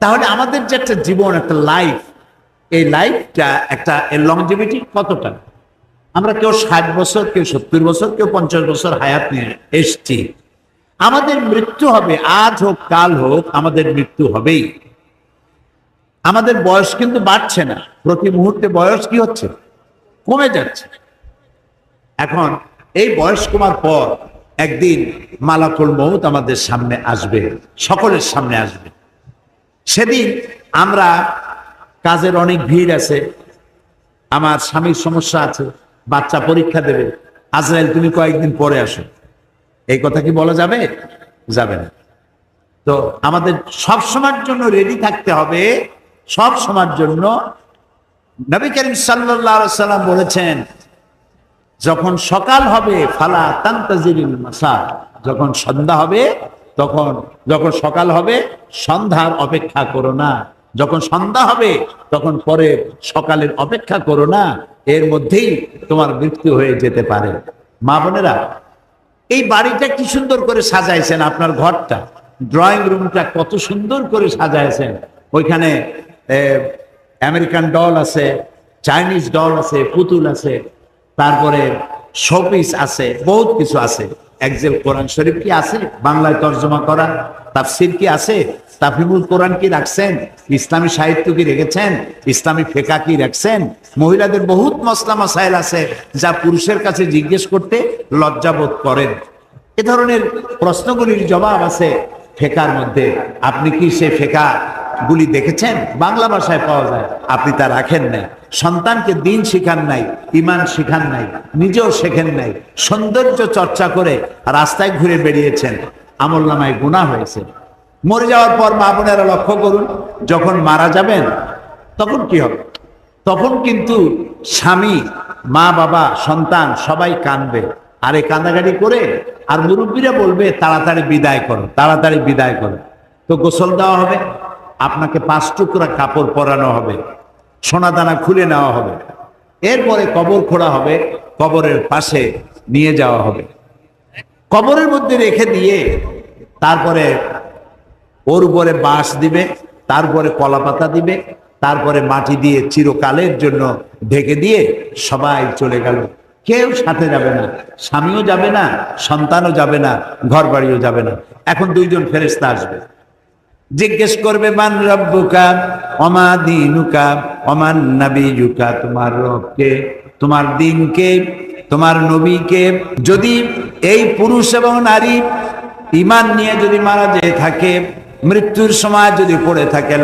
তাহলে আমাদের যে একটা জীবন, একটা লাইফ এই লাইফটা একটা লংজিভিটি কতটা? আমরা কেউ ষাট বছর, কেউ সত্তর বছর, কেউ পঞ্চাশ বছর হায়াত নিয়ে এসছি। আমাদের মৃত্যু হবে, আজ হোক, কাল হোক, আমাদের মৃত্যু হবেই। আমাদের বয়স কিন্তু বাড়ছে না। প্রতি মুহূর্তে বয়স কি হচ্ছে? কমে যাচ্ছে। এখন এই বয়স কমার পর একদিন মালাকুল মৌত আমাদের সামনে আসবে, সকলের সামনে আসবে। সেদিন আমরা কাজের অনেক ভিড় আছে। আমার স্বামীর সমস্যা আছে, বাচ্চা পরীক্ষা দেবে। আজরাইল, তুমি কয়েকদিন পরে আসো। এই কথা কি বলা যাবে? যাবে না। তো আমাদের সব সময়ের জন্য রেডি থাকতে হবে। সব সময়ের জন্য নবী করিম সাল্লাম বলেছেন, যখন সকাল হবে, ফালা তান্তাজিরিল মাসা যখন সন্ধ্যা হবে তখন, যখন সকাল হবে, সন্ধ্যার অপেক্ষা করো না। যখন সন্ধ্যা হবে, তখন পরে সকালের অপেক্ষা করো না। এর মধ্যেই তোমার মৃত্যু হয়ে যেতে পারে। মা বোনেরা, এই বাড়িটা কি সুন্দর করে সাজাইছেন আপনার ঘরটা। ড্রয়িং রুমটা কত সুন্দর করে সাজাইছেন। ওইখানে আমেরিকান ডল আছে চাইনিজ ডল আছে, পুতুল আছে, তারপরে শোপিস আছে, বহুত কিছু আছে। একজেল কোরআন শরীফ কি আছে? বাংলায় তর্জমা করা। তাফসির কি আছে? তাফিমুল কোরআন কি রাখছেন? ইসলামী সাহিত্য কি রেখেছেন? ইসলামী ফেকা কি রাখছেন? মহিলাদের বহুত মসলা মাসাইল আছে যা পুরুষের কাছে জিজ্ঞেস করতে লজ্জাবোধ করেন। এ ধরনের প্রশ্নগুলির জবাব আছে ফেকার মধ্যে। আপনি কি সে ফেকা গুলি দেখেছেন? বাংলা ভাষায় পাওয়া যায়। আপনি তা রাখেন নাই। সন্তানকে দিন শিখান নাই, ইমান শিখান নাই, নিজেও শেখেন নাই। সৌন্দর্য চর্চা করে রাস্তায় ঘুরে বেরিয়েছেন আমল নামায় গুণা হয়েছে। মরে যাওয়ার পর মা বোনেরা লক্ষ্য করুন, যখন মারা যাবেন, তখন কি হবে? তখন কিন্তু স্বামী, মা, বাবা, সন্তান সবাই কানবে আর কান্দাকাটি করে, আর মুরব্বীরা বলবে, তাড়াতাড়ি বিদায় করো, তাড়াতাড়ি বিদায় করো। তো গোসল দেওয়া হবে। আপনাকে পাঁচ টুকরা কাপড় পরানো হবে সোনা দানা খুলে নেওয়া হবে, এরপরে কবর খোঁড়া হবে, কবরের পাশে নিয়ে যাওয়া হবে। কবরের মধ্যে রেখে দিয়ে তারপরে ওর উপরে বাঁশ দিবে, তারপরে কলা পাতা দিবে, তারপরে মাটি দিয়ে চিরকালের জন্য ঢেকে দিয়ে সবাই চলে গেল। কেউ সাথে যাবে না, স্বামীও যাবে না, সন্তানও যাবে না ঘর বাড়িও যাবে না। এখন দুইজন ফেরেস্তা আসবে। জিজ্ঞেস করবে, মান রব্বুকা অমা দিনুকা অমান নাবিযুকা? তোমার রবকে, তোমার দিনকে, তোমার নবীকে। যদি এই পুরুষ এবং নারী ইমান নিয়ে যদি মারা যেয়ে থাকে, মৃত্যুর সময় যদি পড়ে থাকে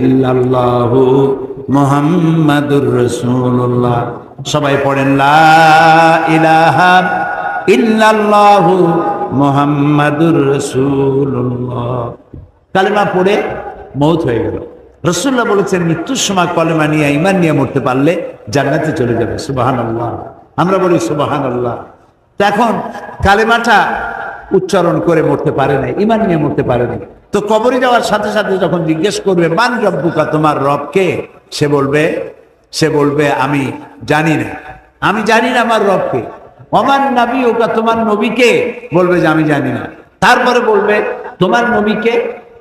ইল্লাল্লাহু মুহাম্মাদুর রাসূলুল্লাহ। সবাই পড়েন, লা ইলাহা মুহাম্মাদুর রাসূলুল্লাহ। কালেমা পড়ে মৌত হয়ে গেল। রসুল্লাহ বলেছেন, মৃত্যুর সময় কলেমা নিয়ে ইমান নিয়ে মরতে পারলে জান্নাতে চলে যাবে। সুবাহান আল্লাহ আমরা বলি সুবাহান আল্লাহ এখন কালেমাটা উচ্চারণ করে মরতে পারে না ইমান নিয়ে মরতে পারে না তো কবরে যাওয়ার সাথে সাথে যখন জিজ্ঞেস করবে, মান রব্বুকা, তোমার রবকে সে বলবে সে বলবে, আমি জানি না। আমি জানি না আমার রবকে অমান নবী ওকা তোমার নবীকে বলবে যে আমি জানি না। তারপরে বলবে, তোমার নবীকে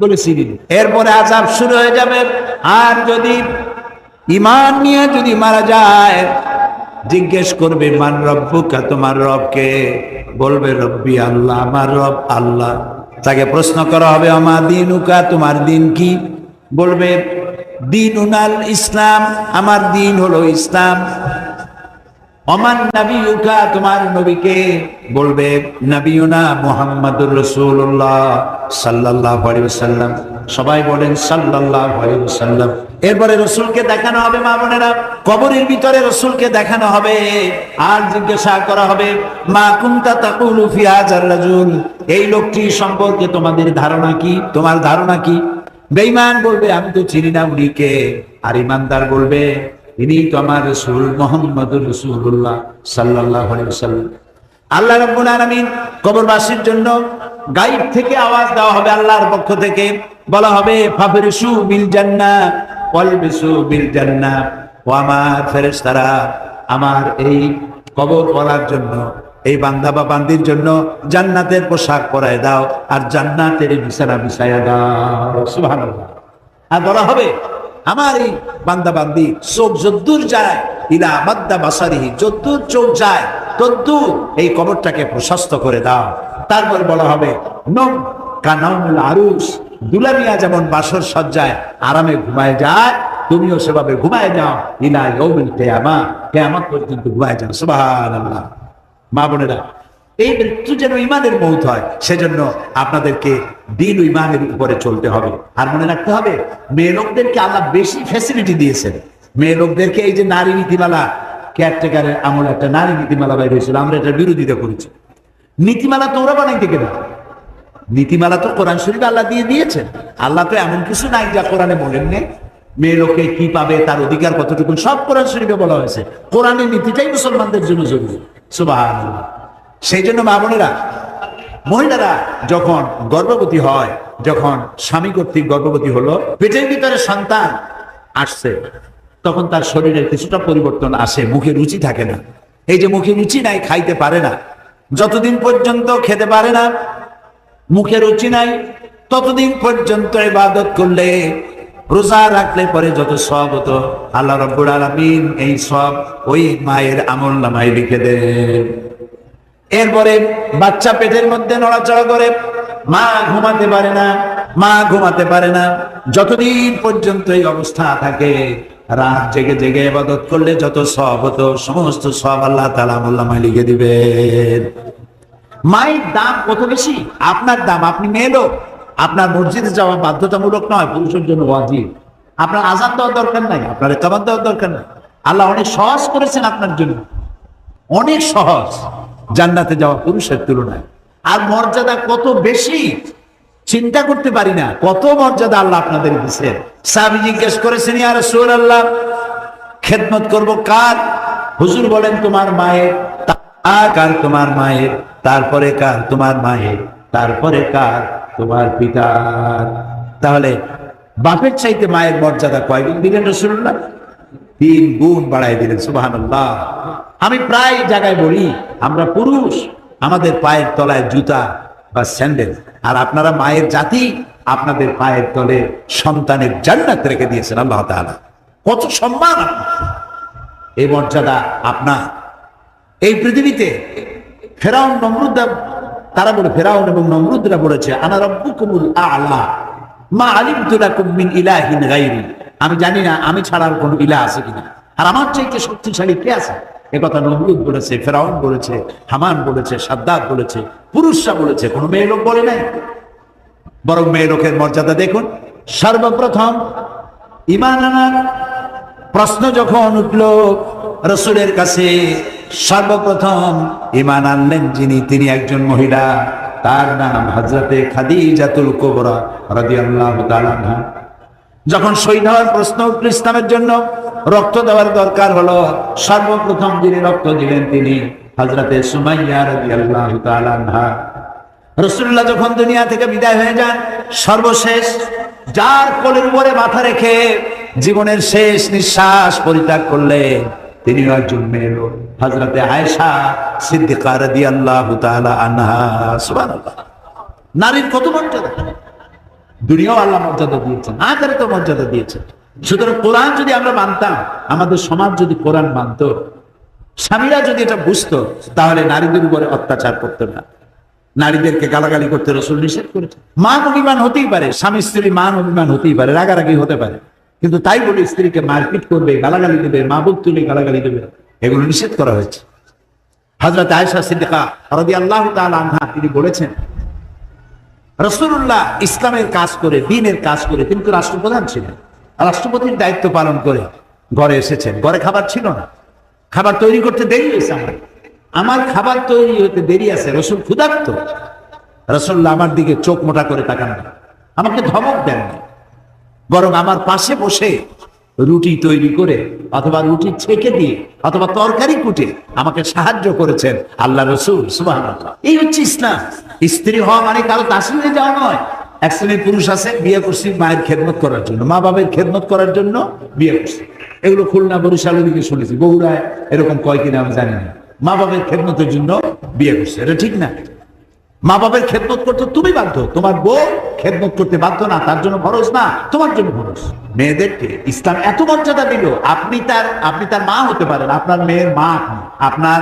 বলে চিনি এরপরে আজাব শুরু হয়ে যাবে। আর যদি ইমান নিয়ে যদি মারা যায়, জিজ্ঞেস করবে, মান রব্বুকা তোমার রবকে? বলবে, রব্বি আল্লাহ, আমার রব আল্লাহ। তাকে প্রশ্ন করা হবে আমার দিন উকা তোমার দিন কি? বলবে দিন উনাল ইসলাম, আমার দিন হলো ইসলাম। অমান নবী উকা তোমার নবীকে বলবে নবীনা মোহাম্মদুর রসুল্লাহ সাল্লাহ সাল্লাম সবাই বলেন সাল্লাহ সাল্লাম এরপরে রসুলকে দেখানো হবে, মা বোনেরা। কবরের ভিতরে রসুলকে দেখানো হবে আর জিজ্ঞাসা করা হবে, মা কুন্তা তাকুলু রাজুল? এই লোকটি সম্পর্কে তোমাদের ধারণা কি? তোমার ধারণা কি? বেঈমান বলবে, আমি তো চিনি না উনিকে। আর ইমানদার বলবে ইনি তো আমার রসুল মোহাম্মদুর রসুল্লাহ সাল্লাহ আল্লাহ রব্বুল আলামিন কবরবাসীর জন্য গাইব থেকে আওয়াজ দেওয়া হবে আল্লাহর পক্ষ থেকে। বলা হবে, ফাফিরসু বিল জান্নাহ ওয়ালবিসু বিল জান্নাহ ও আমার ফেরেশতারা, আমার এই কবর বলার জন্য, এই বান্দা বা বান্দির জন্য জান্নাতের পোশাক পরায় দাও, আর জান্নাতের বিছানা বিছায়া দাও। সুবহানাল্লাহ। আর বলা হবে আমার এই বান্দা বান্দি চোখ যদ্দূর যায়, ইলা মাদ্দা বাসারিহি, যদ্দূর চোখ যায়, তদ্দূর এই কবরটাকে প্রশস্ত করে দাও। তারপর বলা হবে, নম কানাউল আরুস দুলামিয়া যেমন বাসর সজ্জায় আরামে ঘুমায় যায়, তুমিও সেভাবে ঘুমায় যাও, ইলা ইয়ৌমিল কিয়ামা, কিয়ামত পর্যন্ত ঘুমায় যাও। সুবহানাল্লাহ। মা বোনেরা এই মৃত্যু যেন ইমানের মৌত হয়, সেজন্য আপনাদেরকে দিন ইমানের উপরে চলতে হবে। আর মনে রাখতে হবে, মেয়ে লোকদেরকে আল্লাহ বেশি ফ্যাসিলিটি দিয়েছেন। মেয়ে লোকদেরকে এই যে নারী নীতিমালা কেয়ারটেকারের আমল একটা নারী নীতিমালা বাইর হয়েছিল, আমরা এটার বিরোধিতা করেছি। নীতিমালা তো ওরা বানাইতে কেনা নীতিমালা তো কোরআন শরীফ আল্লাহ দিয়ে দিয়েছেন। আল্লাহ তো এমন কিছু নাই যা কোরআনে বলেননি মেয়ে লোকে কি পাবে, তার অধিকার কতটুকু, সব কোরআন শরীফে বলা হয়েছে। কোরআনের নীতিটাই মুসলমানদের জন্য জরুরি। সুবাহ সেই জন্য মা বোনেরা, মহিলারা যখন গর্ভবতী হয়, যখন স্বামী কর্তৃক গর্ভবতী হলো, পেটের ভিতরে সন্তান আসছে, তখন তার শরীরের কিছুটা পরিবর্তন আসে, মুখে রুচি থাকে না। এই যে মুখে রুচি নাই, খাইতে পারে না। যতদিন পর্যন্ত খেতে পারে না, মুখে রুচি নাই, ততদিন পর্যন্ত ইবাদত করলে, রোজা রাখলে পরে যত সব হতো, আল্লাহ রব্বুল আলামিন এই সব ওই মায়ের আমল নামায় লিখে দেন। এরপরে বাচ্চা পেটের মধ্যে নড়াচড়া করে। মা ঘুমাতে পারে না, মা ঘুমাতে পারে না। যতদিন পর্যন্ত এই অবস্থা থাকে, রাত জেগে জেগে ইবাদত করলে যত সব হতো, সমস্ত সব আল্লাহ তালা মোল্লামায় লিখে দিবেন। মায়ের দাম কত বেশি? আপনার দাম, আপনি মেয়ে লোক। আপনার মসজিদে যাওয়া বাধ্যতামূলক নয়, পুরুষের জন্য ওয়াজিব। আপনার আজান দেওয়ার দরকার নাই, আপনার কাবাদ দেওয়ার দরকার নাই। আল্লাহ অনেক সহজ করেছেন আপনার জন্য। অনেক সহজ। জান্নাতে যাওয়া পুরুষের তুলনায়। আর মর্যাদা কত বেশি? চিন্তা করতে পারি না। কত মর্যাদা আল্লাহ আপনাদের দিচ্ছে সাবি জিজ্ঞেস করেছেন আর সুর আল্লাহ খেদমত করব কার? হুজুর বলেন, তোমার মায়ের তা- কার তোমার মায়ের, তারপরে কার তোমার মায়ের, তারপরে কার তোমার পিতার। তাহলে বাপের চাইতে মায়ের মর্যাদা কয়দিন দিলেন রসুল্লাহ তিন গুণ বাড়াই দিলেন সুবাহ আমি প্রায় জায়গায় বলি, আমরা পুরুষ, আমাদের পায়ের তলায় জুতা বা স্যান্ডেল, আর আপনারা মায়ের জাতি, আপনাদের পায়ের তলে সন্তানের জান্নাত রেখে দিয়েছেন আল্লাহ তাআলা। কত সম্মান এই মর্যাদা আপনার। এই পৃথিবীতে ফেরাউন নমরুদ্দা তারা বলে ফেরাউন এবং নমরুদরা বলেছে, আনা রব্বুকুমুল আলা, মা আলিমতু লাকুম মিন ইলাহিন গায়রি। আমি জানি না, আমি ছাড়ার কোনো ইলাহ আছে কিনা। আর আমার চাইতে শক্তিশালী কে আছে? এ কথা নমরুদ বলেছে, ফেরাউন বলেছে, হামান বলেছে, সাদ্দাত বলেছে, পুরুষরা বলেছে, কোনো মেয়ে লোক বলে নাই। বরং মেয়ে লোকের মর্যাদা দেখুন। সর্বপ্রথম ইমান আনার প্রশ্ন যখন উঠল, রসুলের কাছে, সর্বপ্রথম ইমান আনলেন যিনি, তিনি একজন মহিলা। তার নাম হজরতে খাদিজাতুল কোবরা তাআলা আনহা। যখন শহীদ হওয়ার প্রশ্ন উঠল ইসলামের জন্য, রক্ত দেওয়ার দরকার হলো। সর্বপ্রথম যিনি রক্ত দিলেন তিনি হজরতে সুমাইয়া রসুল্লাহ যখন দুনিয়া থেকে বিদায় হয়ে যান, সর্বশেষ যার কোলের উপরে মাথা রেখে জীবনের শেষ নিঃশ্বাস পরিত্যাগ করলে তিনি একজন মেয়ে লোক হজরতে আয়েশা সিদ্দিকা রাদিয়াল্লাহু তাআলা আনহা। নারীর কত মর্যাদা দুনিয়াও আল্লাহ মর্যাদা দিয়েছেন আকারে তো মর্যাদা দিয়েছেন। সুতরাং কোরআন যদি আমরা মানতাম, আমাদের সমাজ যদি কোরআন মানত, স্বামীরা যদি এটা বুঝতো, তাহলে নারীদের উপরে অত্যাচার করতো না। নারীদেরকে গালাগালি করতে রসুল নিষেধ করেছে মান অভিমান হতেই পারে, স্বামী স্ত্রী মান অভিমান হতেই পারে, রাগারাগি হতে পারে। কিন্তু তাই বলে স্ত্রীকে মারপিট করবে, গালাগালি দেবে মা বুক তুলে গালাগালি দেবে, এগুলো নিষেধ করা হয়েছে। হজরত আয়সা সিদ্দিকা রদি আল্লাহ আনহা তিনি বলেছেন রসুল্লাহ ইসলামের কাজ করে, দিনের কাজ করে, তিনি তো রাষ্ট্রপ্রধান ছিলেন। রাষ্ট্রপতির দায়িত্ব পালন করে ঘরে এসেছেন। ঘরে খাবার ছিল না। খাবার তৈরি করতে দেরি হয়েছে আমার। আমার খাবার তৈরি হতে দেরি আছে, রসুল ক্ষুধার্ত। রসুল্লাহ আমার দিকে চোখ মোটা করে তাকান। আমাকে ধমক দেন বরং আমার পাশে বসে রুটি তৈরি করে অথবা রুটি ছেঁকে দিয়ে অথবা তরকারি কুটে আমাকে সাহায্য করেছেন আল্লাহ রসুল সুবাহ এই হচ্ছে ইসলাম। স্ত্রী হওয়া মানে কারও তাসিমে যাওয়া নয়। এক শ্রেণির পুরুষ আছে বিয়ে করছি মায়ের খেদমত করার জন্য। মা বাবের খেদমত করার জন্য বিয়ে করছি। এগুলো খুলনা বরিশালের দিকে শুনেছি। বগুড়ায় এরকম কয় কিনা আমি জানি না। মা বাবের খেদমতের জন্য বিয়ে করছে। এটা ঠিক না? মা বাবার খেদমত করতে তুমি বাধ্য। তোমার বউ খেদমত করতে বাধ্য না তার জন্য খরচ না তোমার জন্য খরচ মেয়েদেরকে ইসলাম এত মর্যাদা দিল আপনি তার আপনি তার মা হতে পারেন আপনার মেয়ের মা আপনি, আপনার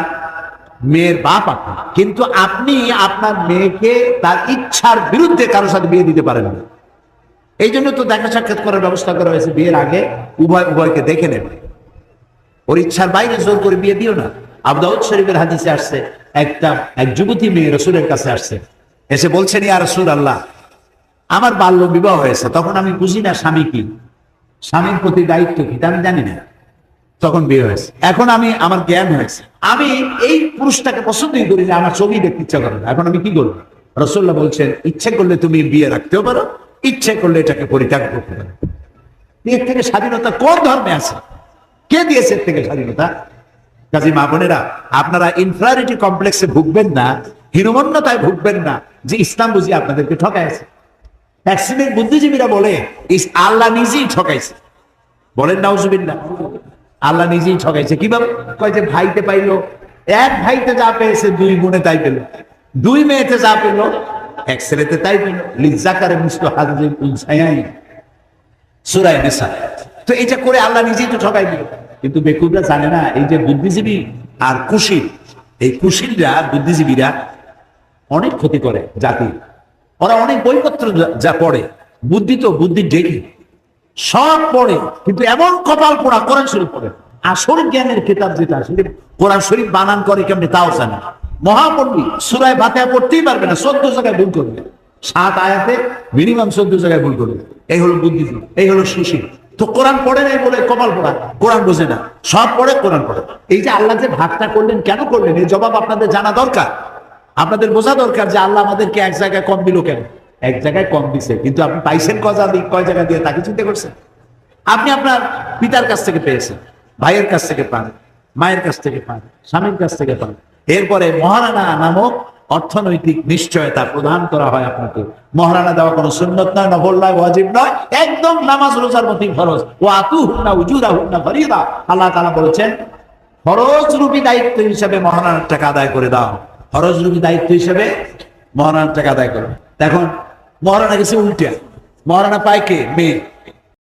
মেয়ের বাপ আপনি। কিন্তু আপনি আপনার মেয়েকে তার ইচ্ছার বিরুদ্ধে কারোর সাথে বিয়ে দিতে পারেন না। এই জন্য তো দেখা সাক্ষাৎ করার ব্যবস্থা করা হয়েছে বিয়ের আগে উভয় উভয়কে দেখে নেবে। ওর ইচ্ছার বাইরে জোর করে বিয়ে দিও না। আবদাউদ শরীফের হাদিসে আসছে, একটা, এক যুবতী মেয়ে রসুলের কাছে আসছে। এসে বলছেন ইয়া রসুল আল্লাহ আমার বাল্য বিবাহ হয়েছে, তখন আমি বুঝি না স্বামী কি? স্বামীর প্রতি দায়িত্ব কি? তা আমি জানি না। তখন বিয়ে হয়েছে। এখন আমি, আমার জ্ঞান হয়েছে। আমি এই পুরুষটাকে পছন্দই করি না, আমার ছবি দেখতে ইচ্ছা করে না। এখন আমি কি করব? রসুল্লাহ বলছেন, ইচ্ছে করলে তুমি বিয়ে রাখতেও পারো, ইচ্ছে করলে এটাকে পরিত্যাগ করতে পারো। এর থেকে স্বাধীনতা কোন ধর্মে আছে? কে দিয়েছে এর থেকে স্বাধীনতা? কাজী মা বোনেরা, আপনারা ইনফ্রারিটি কমপ্লেক্সে ভুগবেন না, হীনমন্যতায় ভুগবেন না, যে ইসলাম বুঝি আপনাদেরকে ঠকাইছে। অ্যাক্সিডেন্ট বুদ্ধিজীবীরা বলে আল্লাহ নিজেই ঠকাইছে। বলেন, নাউজুবিল্লাহ। আল্লাহ নিজেই ঠকাইছে। কীভাবে কয় যে ভাইতে পাইলো, এক ভাইতে যা পেয়েছে, দুই গুণে তাই পেল। দুই মেয়েতে যা পেল, এক ছেলেতে তাই পেল। লিজাকারে মুস্ত হাজির সুরায় নেশা তো এটা করে আল্লাহ নিজেই তো ঠকাই দিল। কিন্তু বেকুবরা জানে না, এই যে বুদ্ধিজীবী আর কুশীল, এই কুশিলরা, বুদ্ধিজীবীরা অনেক ক্ষতি করে জাতি। ওরা অনেক বইপত্র যা- পড়ে, বুদ্ধি তো বুদ্ধি ডেকে সব পড়ে, কিন্তু এমন কপাল পোড়া কোরআন শরীফ পড়ে। আসল জ্ঞানের কিতাব যেটা সেটা কোরআন শরীফ বানান করে কেমনি, তাও জানে না। মহাপন্ডিত সুরায় বাতায় পড়তেই পারবে না, চোদ্দ জায়গায় ভুল করবে। সাত আয়াতে মিনিমাম চোদ্দ জায়গায় ভুল করবে। এই হলো বুদ্ধিজীবী, এই হলো সুশীল। তো কোরআন পড়ে নাই বলে কপাল পোড়া। কোরআন বোঝে না। সব পড়ে, কোরআন পড়ে। এই যে আল্লাহ যে ভাগটা করলেন, কেন করলেন? এই জবাব আপনাদের জানা দরকার। আপনাদের বোঝা দরকার যে আল্লাহ আমাদেরকে এক জায়গায় কম দিল কেন? এক জায়গায় কম দিছে। কিন্তু আপনি পাইছেন কজা দিক কয় জায়গা দিয়ে তাকে চিন্তা করছেন? আপনি আপনার পিতার কাছ থেকে পেয়েছেন, ভাইয়ের কাছ থেকে পান, মায়ের কাছ থেকে পান, স্বামীর কাছ থেকে পান। এরপরে মহারানা নামক অর্থনৈতিক নিশ্চয়তা প্রদান করা হয় আপনাকে। মহারানা দেওয়া কোনো সুন্নত নয় নফল নয় ওয়াজিব নয়। একদম নামাজ, রোজার মতই ফরজ। ও আতু হুন্না উজুরা হুন্না ফরিদা। আল্লাহ তাআলা বলেছেন, ফরজ রূপী দায়িত্ব হিসেবে মহারানার টাকা আদায় করে দাও। ফরজ রূপী দায়িত্ব হিসেবে মহারানার টাকা আদায় করো। এখন মহারানা গেছে উল্টে। মহারানা পায় কে? মেয়ে।